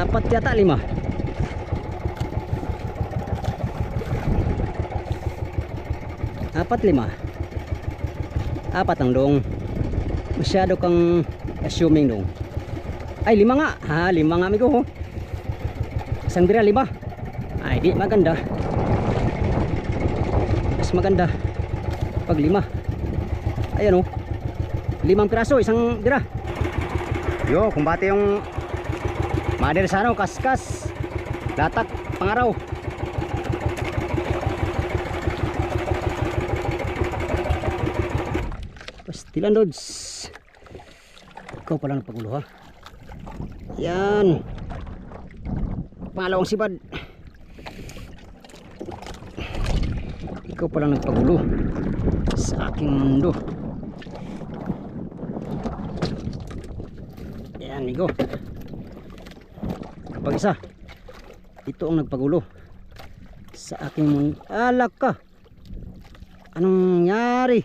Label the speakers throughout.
Speaker 1: Apat yata, lima. Apat, lima. Apat ang dong. Masyado kang assuming dong. Ay, lima nga. Ha, lima nga, amigo. Isang bira, lima. Ay, di maganda. Mas maganda. Pag lima. Ayan, oh. Limang piraso, isang bira. Yo, kumbate yung Mother sa ano, kaskas. Latak, pangaraw. Pastilan Lods. Ikaw pala nagpagulo ha. Yan. Pangalawang sibad. Ikaw pala nagpagulo sa aking mundo. Yan, amigo. Kapag isa, ito ang nagpagulo sa aking mundo. Alak ka. Anong nangyari?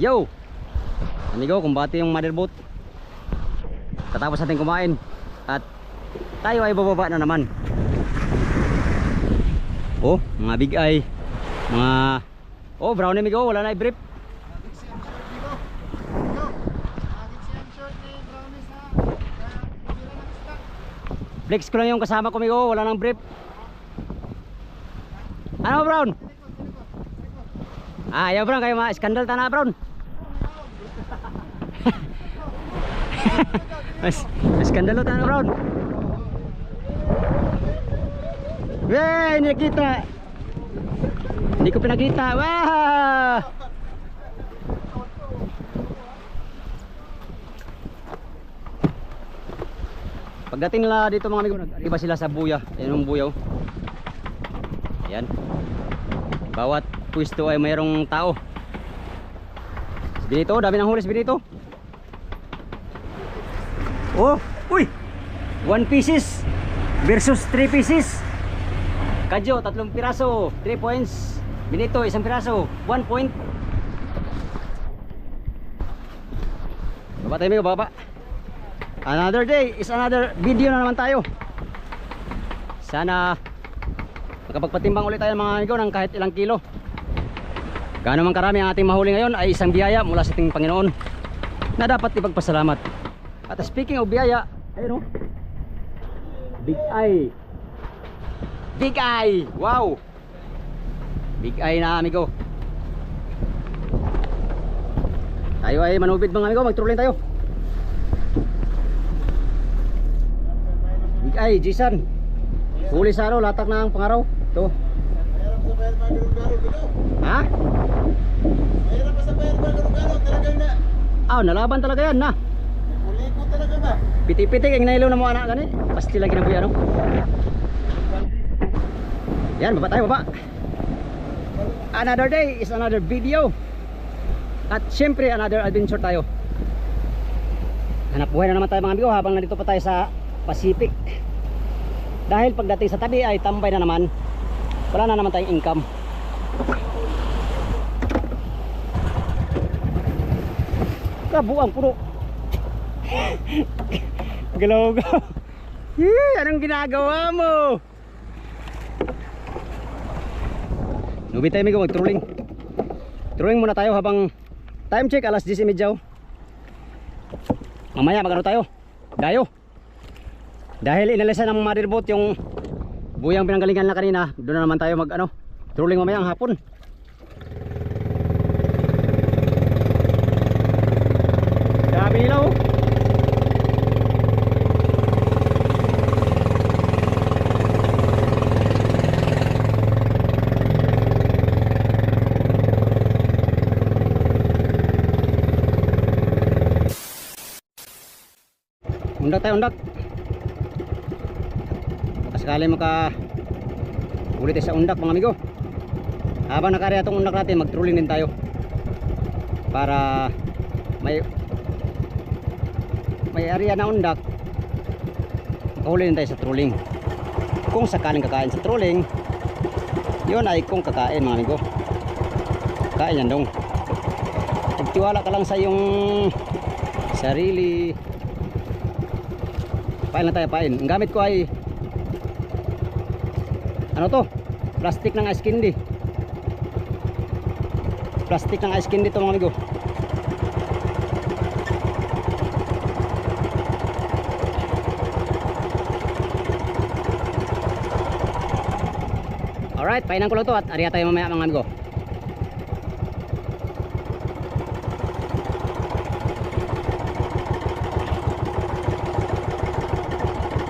Speaker 1: Yo! Amigo, kumbati yung motherboat. Katapos natin kumain. At tayo ay bababa na naman. Oh, mga big eye. Mga... Oh, brown amigo, wala na i-brief. Flex ko lang yung kasama ko amigo, wala nang brief. Ano brown? Ah, ayaw brown, kayo mga skandal tana brown. Mas, mas skandalo tana brown. Wey, hindi nakita. Hindi ko pinakita. Wah! Pagdating nila dito mga amigo, nag-arriba sila sa buya. Ayan yung buyaw. Ayan. Bawat pwesto ay mayroong tao. Si Benito, dami ng huli si Benito. Oh, uy! 1 pieces versus 3 pieces. Kadyo, tatlong piraso, 3 points. Benito, isang piraso, 1 point. Baba tayo, amigo, baba. Another day is another video na naman tayo. Sana makapagpatimbang ulit tayo mga amigo ng kahit ilang kilo. Gaano man karami ang ating mahuli ngayon ay isang biyaya mula sa ating Panginoon na dapat ipagpasalamat. At speaking of biyaya, ayun oh. Big Eye. Big Eye. Wow. Big Eye na amigo. Tayo ay manubid mga amigo, magtrolling tayo. Big Eye, Jisan. Huli sa ano, latak na ang pangaraw. Ito. Ha?
Speaker 2: Mahirap pa sa bayar ba garong-garong talaga na.
Speaker 1: Ah, nalaban talaga yan na.
Speaker 2: Uli ko talaga ba?
Speaker 1: Piti-piti kay nailaw na mo anak gani. Pasti lagi na buya no. Yan, baba tayo, baba. Another day is another video. At syempre another adventure tayo. Hanap buhay na naman tayo mga amigo habang nandito pa tayo sa Pacific. Dahil pagdating sa tabi ay tambay na naman. Wala na naman tayong income. Kabuang puno. Galaw-gaw. Yee, anong ginagawa mo? Nubi tayo amigo, mag-trolling. Trolling muna tayo habang time check alas 10.30. Mamaya magano tayo? Dayo. Dahil inalisan ng motherboat yung buyang pinanggalingan na kanina, doon na naman tayo mag ano, trolling mamaya ang hapon. Grabe ilaw. oh. Undak tayo, undak. Baka sakali maka ulit sa undak mga amigo. Habang nakarya itong undak natin, mag-trolling din tayo. Para may may area na undak, makahuli din tayo sa trolling. Kung sakaling kakain sa trolling, yun ay kung kakain mga amigo. Kain yan dong. Pagtiwala ka lang sa iyong sarili. Pain lang tayo, pain. Ang gamit ko ay ano to? Plastic ng ice candy. Plastic ng ice candy to mga amigo. Alright, painan ko lang to at ariya tayo mamaya mga amigo.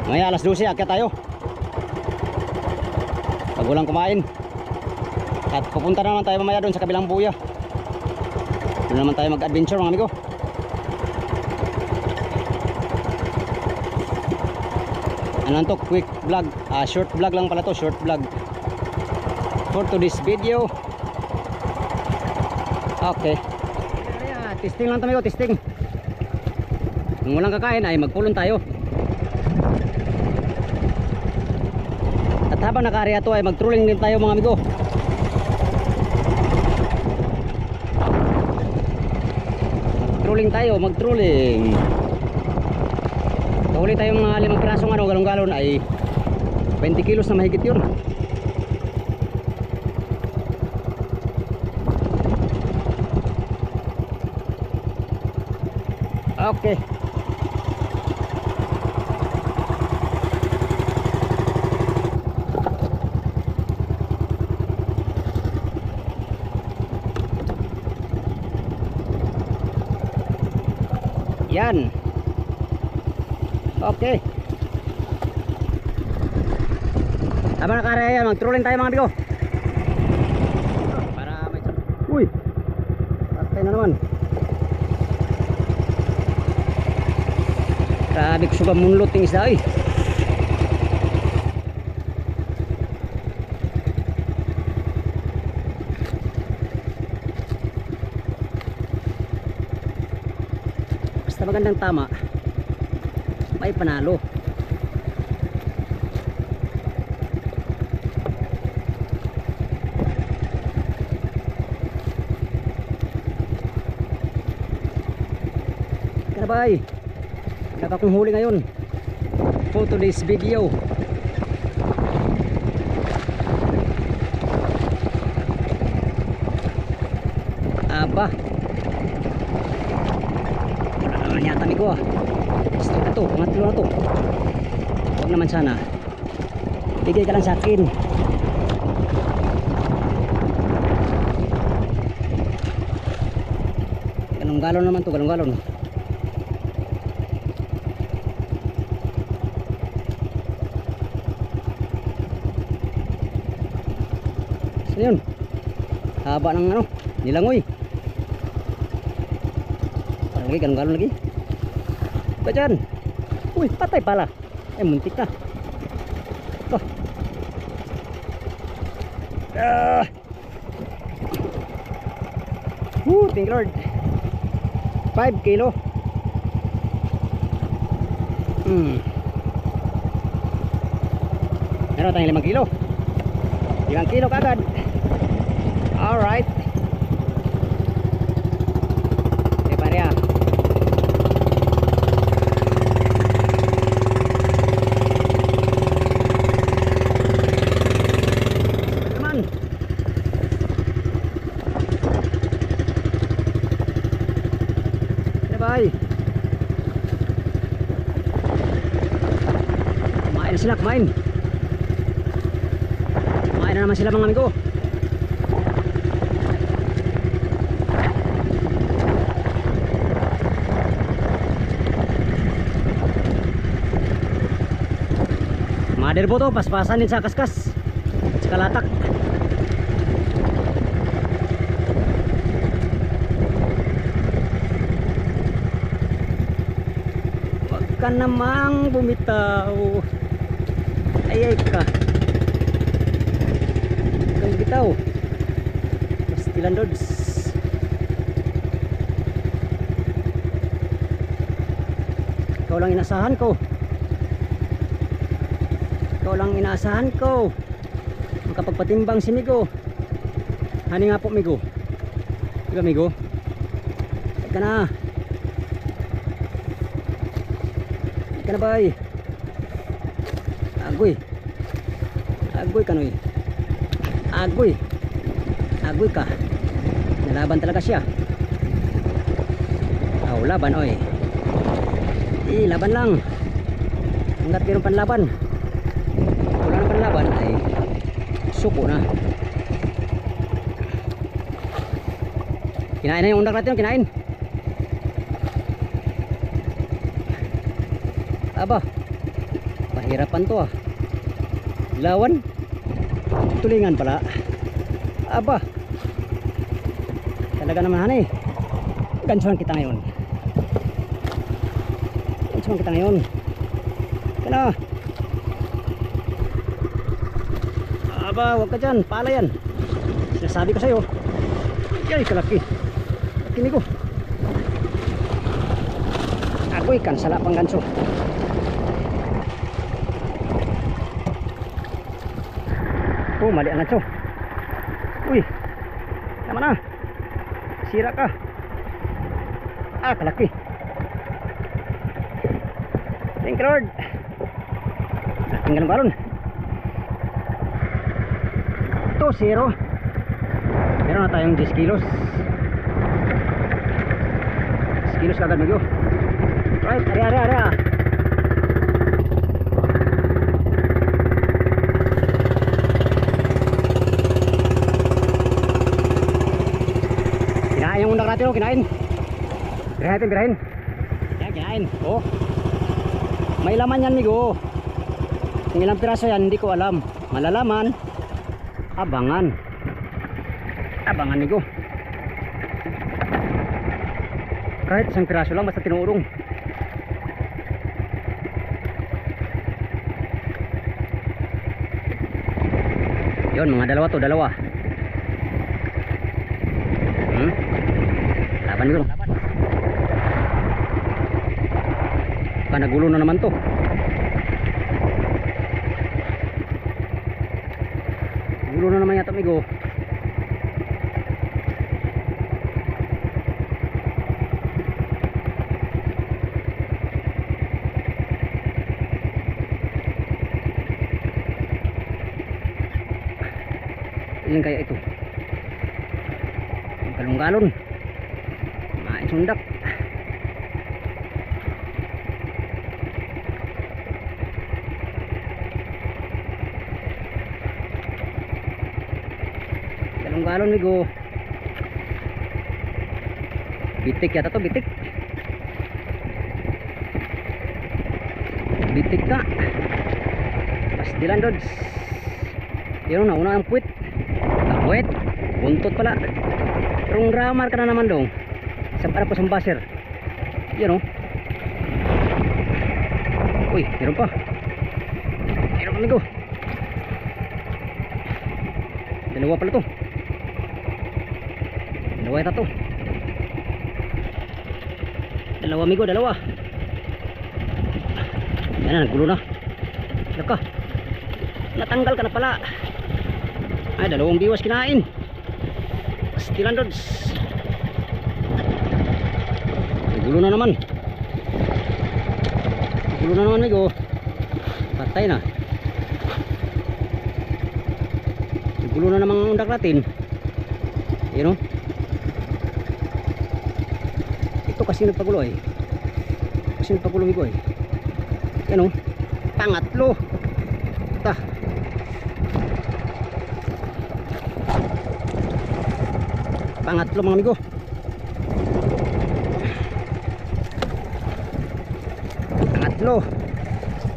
Speaker 1: Mamaya alas 12, akyat tayo. Pag walang kumain. At pupunta na naman tayo mamaya doon sa kabilang buya. Doon naman tayo mag-adventure mga amigo. Ano lang to? Quick vlog. Ah, short vlog lang pala to. Short vlog. For today's video. Okay. Testing lang tayo, testing. Kung walang kakain ay magpulon tayo. Habang nakaarya to ay mag-trolling din tayo mga amigo. Mag-trolling tayo, mag-trolling. Kahuli tayo mga limang pirasong ano, galong-galon ay 20 kilos na mahigit yun. Okay. Yan. Okay. Habang nakaraya yan, mag-trolling tayo mga amigo. Para may... Uy! Patay na naman. Grabe ko suga munlot yung isda eh. Magandang tama, may panalo. Kanabay, Naka kong huli ngayon for today's video. Aba. Wala naman yata ni ko ah. Gusto na to, pangatlo na to. Huwag naman sana. Bigay ka lang sa akin. Galong galon naman to, galong galon. Saan yun? Haba ng ano, nilangoy. Parang lagi, ganun-ganun lagi. Ba dyan? Uy, patay pala. Eh, muntik na. Oh. Ah. Woo, thank Lord. 5 kilo. Hmm. Meron tayong 5 kilo. 5 kilo kagad. Alright. Sila mga amigo. Mother po to, paspasan din sa kaskas. Sa kalatak. Huwag ka namang bumitaw. Ay ay ka. Bumitaw. Pastilan Lods. Ikaw lang inasahan ko. Ikaw lang inaasahan ko. Makapagpatimbang si Migo. Hani nga po Migo. Diba Migo? Ay ka na. Ay ka na bay. Agoy. Agoy ka noy. Agoy. Agoy ka. Nalaban talaga siya. Aw, laban oy. Eh, laban lang. Hanggat mayroong panlaban. Wala nang panlaban ay suko na. Kinain na yung undak natin, kinain. Aba, pahirapan to ah. Lawan. Tulingan pala. Aba. Talaga naman hanay. Gansuhan kita ngayon. Gansuhan kita ngayon. Kaya Aba, huwag ka dyan. Pala yan. Sinasabi ko sa'yo. Yay, kalaki. Kini ko. Ako'y kansala pang ganso. Oh, mali ang ganso. Uy. Tama na. Sira ka. Ah, kalaki. Thank you, Lord. Tingnan mo karon. 2-0. Meron na tayong 10 kilos. 10 kilos kagad magyo. Right, ari ari ari. ah. Kinain yung undak natin, oh, kinain. Birahin natin, birahin. Yan, kinain. Oh. May laman yan, migo. Kung ilang piraso yan, hindi ko alam. Malalaman. Abangan. Abangan, migo. Kahit isang piraso lang, basta tinuurong. Yun, mga dalawa to, dalawa. Hmm? Laban yun. Laban. Baka nagulo na naman to. Gulo na naman yata, amigo. Ilan kaya ito? Galong-galon. Main sundak. Galong-galon migo. Bitik yata to, bitik. Bitik ka. Pastilan dods. Yun na, una ang puwit. Ah, puwit. Buntot pala. Rung ramar ka na naman dong. Sa para po sa baser. Yan oh. Uy, meron pa. Meron pa migo. Dalawa pala to. Dalawa yata to. Dalawa migo, dalawa. Yan na, nagulo na. Laka. Natanggal ka na pala. Ay, dalawang biwas kinain. Pastilan dods. Nagulo na naman. Nagulo na naman migo. Patay na. Nagulo na naman ang undak natin. Yun o. Ito kasi nagpagulo eh. Kasi nagpagulo migo eh. Yan o. Pangatlo. Ta. Pangatlo mga amigo. Pangatlo.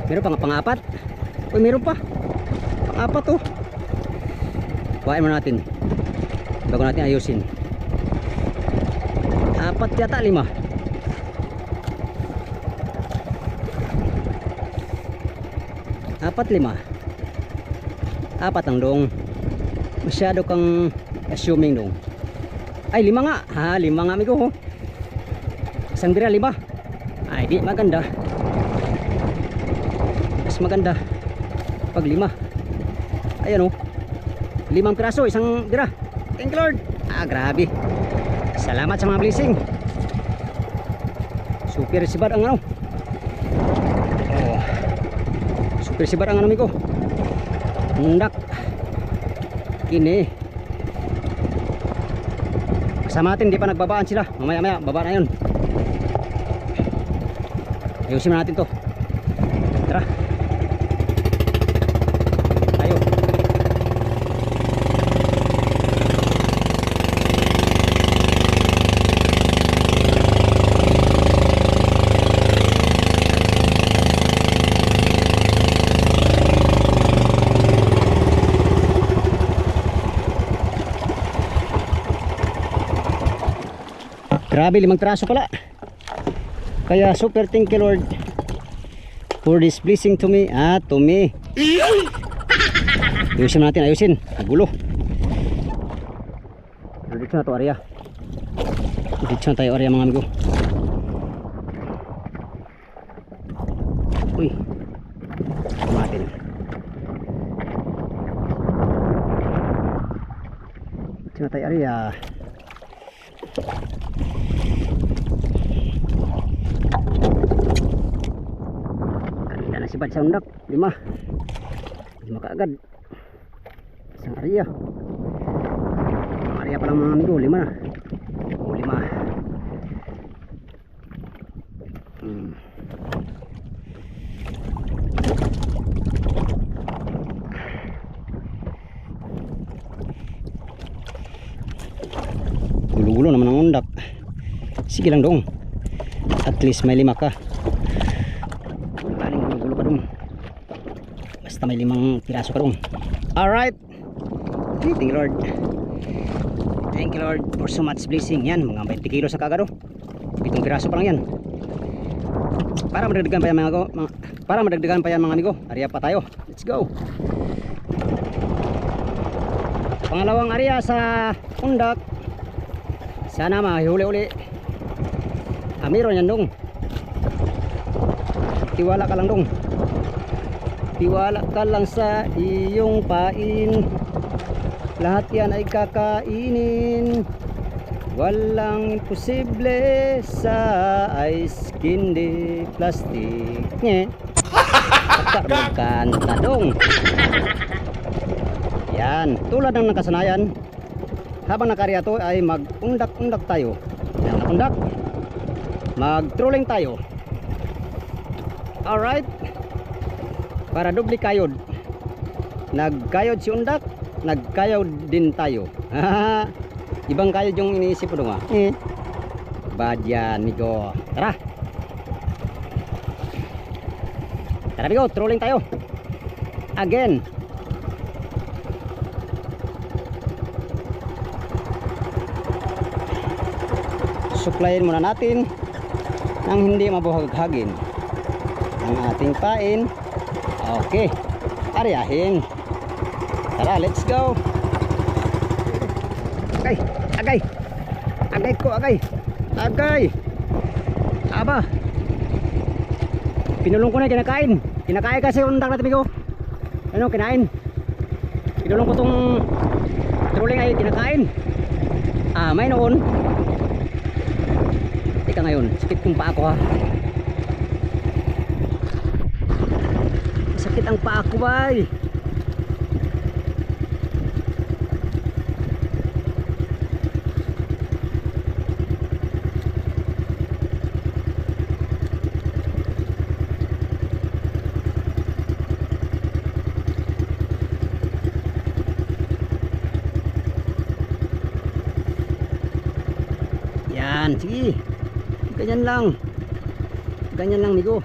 Speaker 1: Meron pa nga pangapat. Uy, meron pa. Pangapat oh. Kuhain mo natin. Bago natin ayusin. Apat yata lima. Apat lima. Apat ang dong. Masyado kang assuming dong. Ay lima nga. Ha, lima nga amigo. oh. Isang bira lima. Ay di maganda. Maganda pag lima. Ayan oh. Limang piraso, isang dira. Thank Lord. Ah, grabe. Salamat sa mga blessing. Super sibat ang ano. Oh. Super sibat ang ano ko. Undak. Kini. Kasama natin, di pa nagbabaan sila. Mamaya maya, baba na yun. Ayusin na natin to. Tara. Tayo. Grabe, limang traso pala. Kaya super thank you Lord for this blessing to me. Ah, to me. Ayusin natin, ayusin. Nagulo. Dito na to area. Dito na tayo area mga amigo. Uy. Kumatin. Dito na tayo area. Kanina na si Bad sa undak. Lima. Lima kaagad. Isang area. Ang area pa lang mga amigo. Lima na. O lima. Hmm. Gulo-gulo naman ang undak. Sige lang dong. At least may lima ka. Aling gulo-gulo ka dong. Basta may limang piraso ka dong. Alright. Thank you Lord. Thank you Lord for so much blessing. Yan, mga 20 kilo sa kagado. Pitong piraso pa lang yan. Para madagdagan pa yan mga, mga para madagdagan pa yan mga amigo. Area pa tayo. Let's go. Pangalawang area sa undak. Sana mahuli-uli. Ah, meron yan dong. Tiwala ka lang dong. Tiwala ka lang sa iyong pain. Lahat yan ay kakainin. Walang imposible sa ice candy plastic. Nye. Pagkarbagkanta dong. Yan. Tulad ng nakasanayan, habang nakarya to ay mag-undak-undak tayo. Yan, undak. Mag-trolling tayo. Alright. Para doble kayod. Nagkayod si undak, nagkayod din tayo. Ibang kayod yung iniisip ko dong ah. Eh. Bad yan, migo. Tara. Tara, migo. Trolling tayo. Again. suklayin muna natin nang hindi mabuhaghagin. Ang ating pain. Okay. Ariyahin. Tara let's go. Agay agay. Agay ko agay. Agay. Aba. Pinulong ko na kinakain. Kinakain kasi undak natin bigo ano kinain? Pinulong ko tong trolling ay kinakain. Ah may noon ngayon, sakit kong paa ko ha. Sakit ang paa ko bay. Yan, sige. Ganyan lang. Ganyan lang, migo.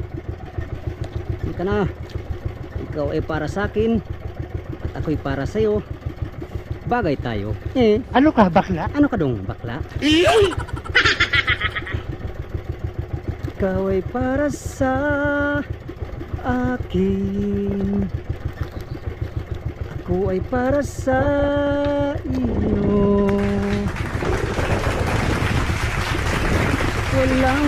Speaker 1: Hindi ka na. Ikaw ay para sa akin. At ako'y para sa'yo. Bagay tayo. Eh,
Speaker 2: Ano ka, bakla?
Speaker 1: ano ka dong, bakla? Ikaw ay para sa akin. Ako ay para sa Walang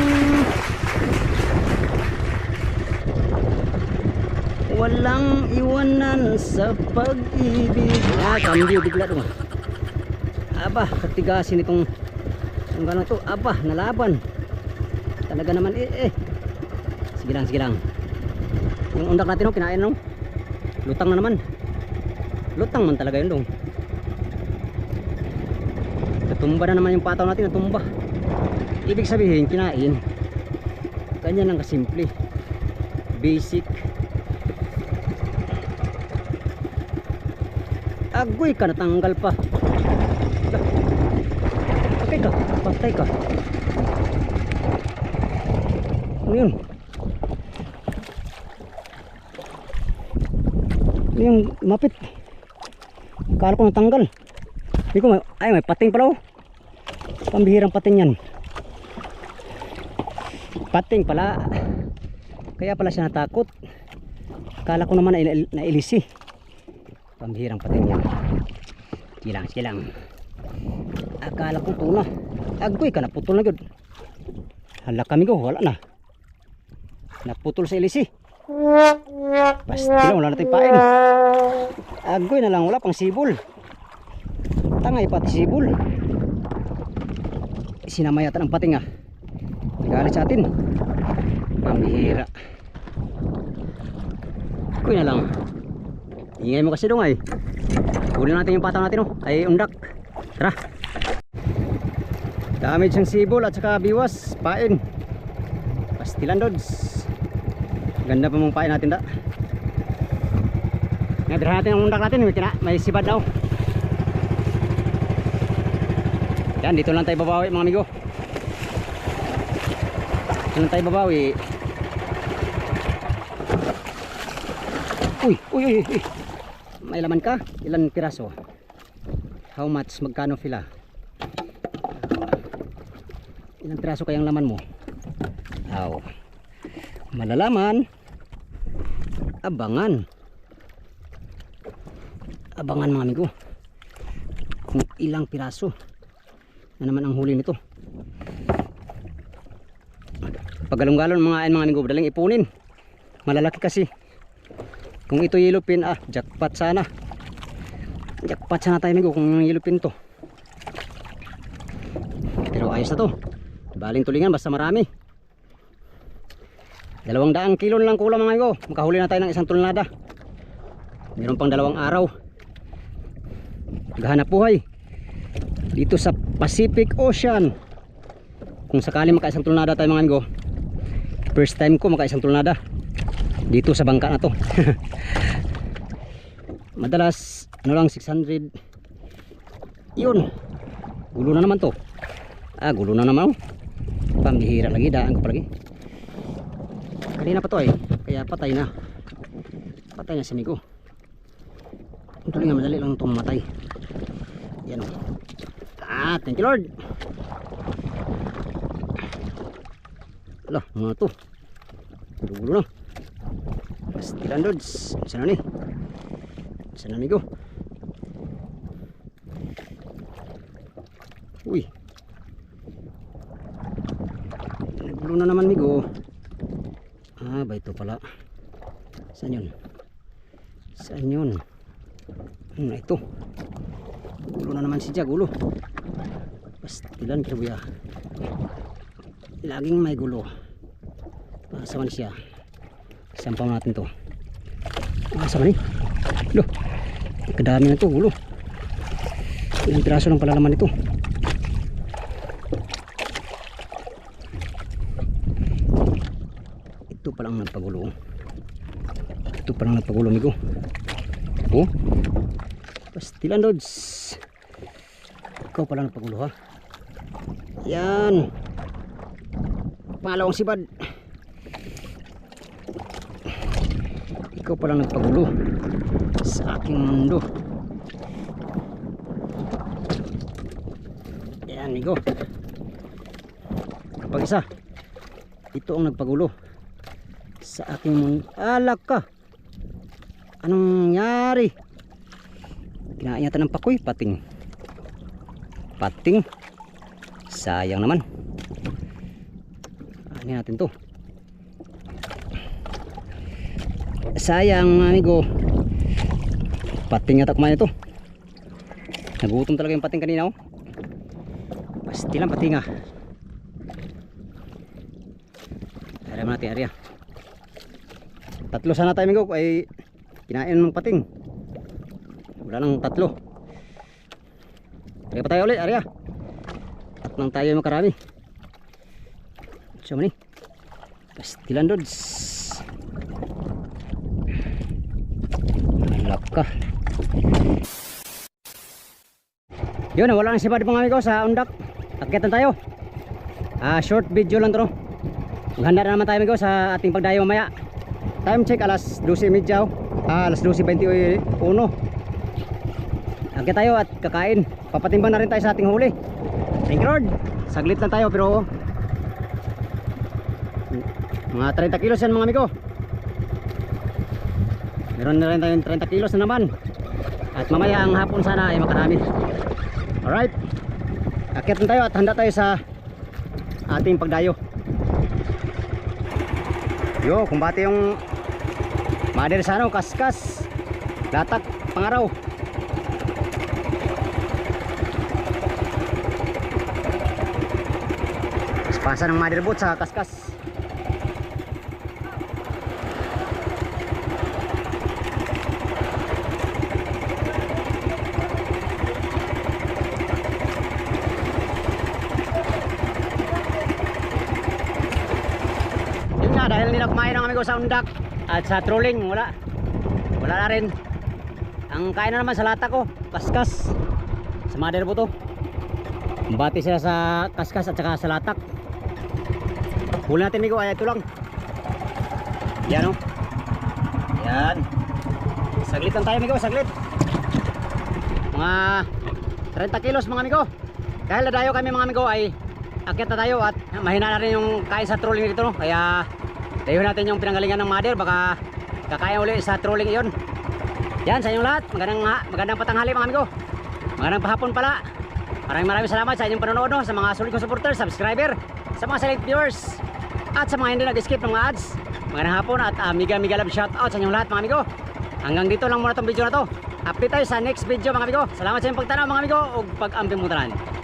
Speaker 1: Walang iwanan sa pag-ibig. Ah, cambio bigla dong. Aba, katigasin itong ang gano'n to. Aba, nalaban. Talaga naman eh eh. Sige lang, sige lang. Yung undak natin oh, kinain no. Lutang na naman. Lutang man talaga yun dong. Natumba na naman yung pataw natin, natumba. Ibig sabihin, kinain. Ganyan lang kasimple. Basic. Agoy ka, natanggal pa. Patay ka, patay ka. Ano yun? Ano yung mapit? Akala ko natanggal. Hindi ko, ma- ay may pating pala oh. Pambihirang pating yan. Pating pala. Kaya pala siya natakot. Akala ko naman na, nailisi. Pambihirang pating yan. Sige lang, sige lang. Akala ko tuna. Agoy ka, naputol na gud. Hala kami ko, wala na. Naputol sa ilisi. Basta lang, wala natin pain. Agoy na lang, wala pang sibol. Tangay pati sibol. Sinamayatan ang pating ah. Nagalit sa atin. Pambihira. Agoy na lang. Ingay mo kasi dong ay. Kunin natin yung pataw natin oh. Ay undak. Tara. Damage ang sibol at saka biwas. Pain. Pastilan dods. Ganda pa mong pain natin da. Ngayon natin ang undak natin. May, tina, may sibad daw. Yan, dito lang tayo babawi mga amigo. Dito lang tayo babawi. Uy, uy, uy, uy. May laman ka? Ilan piraso? How much? Magkano fila? Ilang piraso kayang laman mo? Aw. Malalaman. Abangan. Abangan mga amigo. Kung ilang piraso na naman ang huli nito. Pagalong-galon mga mga amigo, daling ipunin. Malalaki kasi. Kung ito yellow pin, ah, jackpot sana. Jackpot sana tayo amigo kung yellow pin to. Pero ayos na to. Baling tulingan basta marami. Dalawang daang kilo lang kulang mga amigo. Makahuli na tayo ng isang tulnada. Meron pang dalawang araw. Gahanap buhay. Dito sa Pacific Ocean. Kung sakali makaisang tulnada tayo mga amigo. First time ko makaisang tulnada dito sa bangka na to. Madalas ano lang 600 yun. Gulo na naman to. Ah gulo na naman oh. pambihira lagi daan ko palagi kanina pa to eh. Kaya patay na. Patay na si Migo ito nga madali lang itong matay. Yan oh. ah thank you Lord. Ala mga to. Gulo na Pastilan Lods. Sana ni? Sana amigo? Uy. Nagbulo na naman migo. Ah, ba ito pala. Saan yun? Saan yun? Hmm, ito. Gulo na naman si Jag, gulo. Pastilan pero buya. Laging may gulo. Pasa man siya. Sampaw natin to. Asa man eh? Lo. Kadami na to, gulo. Ilang piraso lang pala naman ito. Ito palang nagpagulo. Ito palang nagpagulo, amigo. Oh. Pastilan, Lods. Ikaw palang nagpagulo, ha? Yan. Pangalawang sibad. Ikaw palang nagpagulo sa aking mundo. Yan amigo. Kapag isa ito ang nagpagulo sa aking mundo. Alak ka! Anong nangyari? Kinain ng pakoy pating. Pating? Sayang naman. Ano natin to sayang mga amigo pating yata kumain ito. Nagutom talaga yung pating kanina oh. Pasti lang pating ah. Alam natin area tatlo sana tayo amigo ay kinain ng pating. Wala nang tatlo. Area pa tayo ulit area at nang tayo makarami. So mani pastilan dods Laka. Yun, wala nang sibad mga amigo sa undak. Akitan tayo. Ah, short video lang to. Maghanda na naman tayo amigo sa ating pagdayo mamaya. Time check alas 12.30. Ah, alas 12.21. Akit tayo at kakain. Papatimbang na rin tayo sa ating huli. Thank you Lord. Saglit lang tayo pero mga 30 kilos yan mga amigo. Meron na rin tayong 30 kilos na naman. At mamaya ang hapon sana ay makarami. Alright. Akit tayo at handa tayo sa ating pagdayo. Yo, kumbate yung Mother sa ano, kaskas. Latak, pangaraw. Pasa ng mother boat sa kaskas. Yun nga, dahil hindi na kumain ng amigo sa undak at sa trolling, wala. Wala na rin. Ang kain na naman sa lata ko, kaskas. Sa mother po to. Bati sila sa kaskas at saka sa latak. Huli natin amigo, ay ito lang. Yan o. Yan. Saglit lang tayo amigo, saglit. Mga 30 kilos mga amigo. Dahil nadayo kami mga amigo ay akyat na tayo at mahina na rin yung kain sa trolling dito no. Kaya dayo natin yung pinanggalingan ng mother baka kakaya uli sa trolling iyon. Yan sa inyong lahat. Magandang, magandang patanghali mga amigo. Magandang pahapon pala. Maraming maraming salamat sa inyong panonood no, sa mga solid kong supporters, subscriber, sa mga select viewers, at sa mga hindi nag-skip ng mga ads. Magandang hapon at uh, miga miga love shout out sa inyong lahat mga amigo. Hanggang dito lang muna tong video na to. Update tayo sa next video mga amigo. Salamat sa inyong pagtanaw mga amigo ug pag-amping mo tanan.